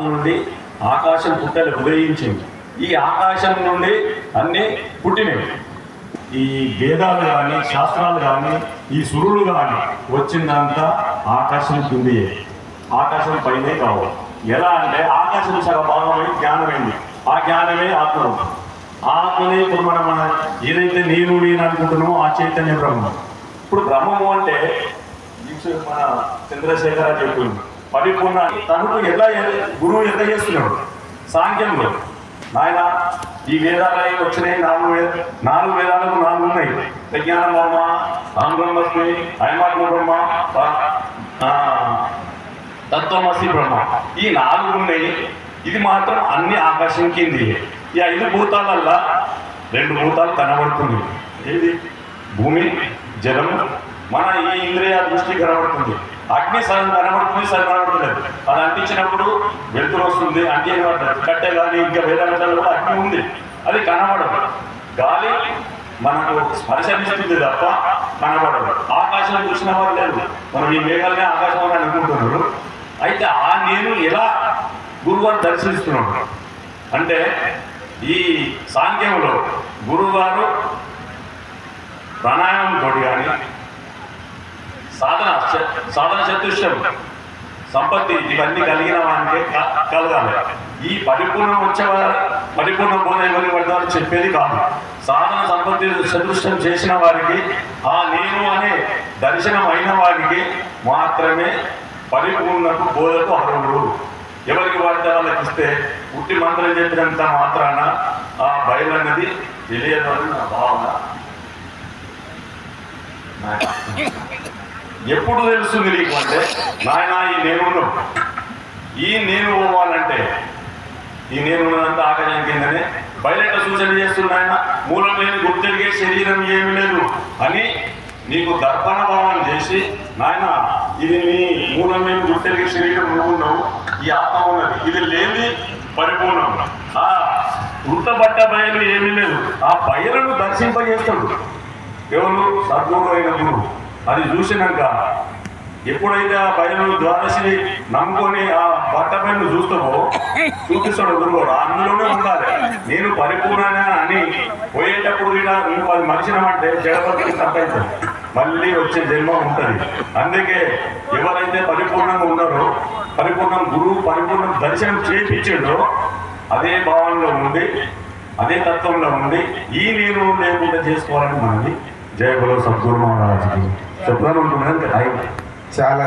నుండి ఆకాశం పుట్టలు ఉదయించింది. ఈ ఆకాశం నుండి అన్ని పుట్టినవి. ఈ వేదాలు కానీ శాస్త్రాలు కానీ ఈ సురులు కానీ వచ్చిందంతా ఆకాశం కింది ఆకాశం పైనే కావాలి ఎలా అంటే ఆకాశం సగ భాగమై జ్ఞానమైంది. ఆ జ్ఞానమే ఆత్మ ఆ ఆత్మనే ఇప్పుడు మనం మన ఏదైతే నేను నేను అనుకుంటున్నామో ఆ చైతన్య బ్రహ్మం. ఇప్పుడు బ్రహ్మము అంటే మన చంద్రశేఖర చెప్పింది. పరిపూర్ణ తనకు ఎట్లా గురువు ఎంత చేస్తున్నాడు. సాంఖ్యంలో. నాయన ఈ వేదాలయ వచ్చినాయి నాలుగు వేద నాలుగు వేదాలకు నాలుగు ఉన్నాయి. విజ్ఞాన బ్రహ్మ ఆంధ్రమస్మి అయమాత్మ బ్రహ్మ తత్వమసి బ్రహ్మ. ఈ నాలుగు ఉన్నాయి. ఇది మాత్రం అన్ని ఆకాశం కింది ఈ ఐదు భూతాలల్లా రెండు భూతాలు కనబడుతుంది ఏది? భూమి జలము మన ఈ ఇంద్రియ దృష్టి కనబడుతుంది. అగ్ని సగం కనబడుతుంది సగం కనబడుతుంది అది అంటించినప్పుడు వెలుతురు వస్తుంది అంటే కట్టె కానీ ఇంకా వేరే కూడా అగ్ని ఉంది. అది కనబడదు. గాలి మనకు స్పర్శనిస్తుంది తప్ప కనబడదు. ఆకాశం చూసిన వారు లేదు మనం ఈ మేఘాలనే ఆకాశం అని అనుకుంటున్నారు. అయితే ఆ నేను ఎలా గురువారు దర్శిస్తున్నాడు? అంటే ఈ సాంఖ్యంలో గురువుగారు ప్రాణాయామంతో కానీ సాధన సాధన చతుష్టం. సంపత్తి ఇవన్నీ కలిగిన వానికి క- కలగాలి. ఈ పరిపూర్ణం వచ్చేవారు పరిపూర్ణ బోధ ఎవరికి పడతారో చెప్పేది కాదు. సాధన సంపత్తి చతుష్టం చేసిన వారికి ఆ నేను అనే దర్శనం అయిన వారికి మాత్రమే పరిపూర్ణకు బోధకు అర్హుడు ఎవరికి వాడితే వాళ్ళకి ఇస్తే పుట్టి మంత్రం చెప్పినంత మాత్రాన ఆ బయలు అన్నది తెలియదు అని నా భావన. ఎప్పుడు తెలుస్తుంది నీకు అంటే నాయన ఈ నేను ఈ నేను పోవాలంటే ఈ నేను ఉన్నదంతా ఆకాశం కిందనే. బయట సూచన చేస్తున్నాయన మూలం లేని గుర్తెరిగే శరీరం ఏమి లేదు అని నీకు దర్పణ భావం చేసి నాయన ఇది నీ మూలం లేని గుర్తెరిగే శరీరం నువ్వు ఉన్నావు ఈ ఆత్మ ఉన్నది. ఇది లేని పరిపూర్ణం. ఆ వృత్తబట్ట బయలు ఏమీ లేదు. ఆ బయలును దర్శింపజేస్తాడు. ఎవరు? సద్గురు అయిన గురువు. అది చూసినాక ఎప్పుడైతే ఆ బయలు ద్వాదశిని నమ్ముకొని ఆ బట్ట పైన చూస్తావో చూపిస్తాడు గురువు అందులోనే ఉండాలి. నేను పరిపూర్ణ అని పోయేటప్పుడు ఇలా నువ్వు అది మనిషినమంటే జడపతికి తప్పైతుంది. మళ్ళీ వచ్చే జన్మ ఉంటుంది. అందుకే ఎవరైతే పరిపూర్ణంగా ఉన్నారో పరిపూర్ణం గురువు పరిపూర్ణం దర్శనం చేపించాడో అదే భావనలో ఉంది అదే తత్వంలో ఉంది ఈ నేను లేకుండా చేసుకోవాలని మనది జయ బలో సద్గురు మహారాజుకి. చెప్తాను అనుకున్నాను ఇంకా టైం చాలా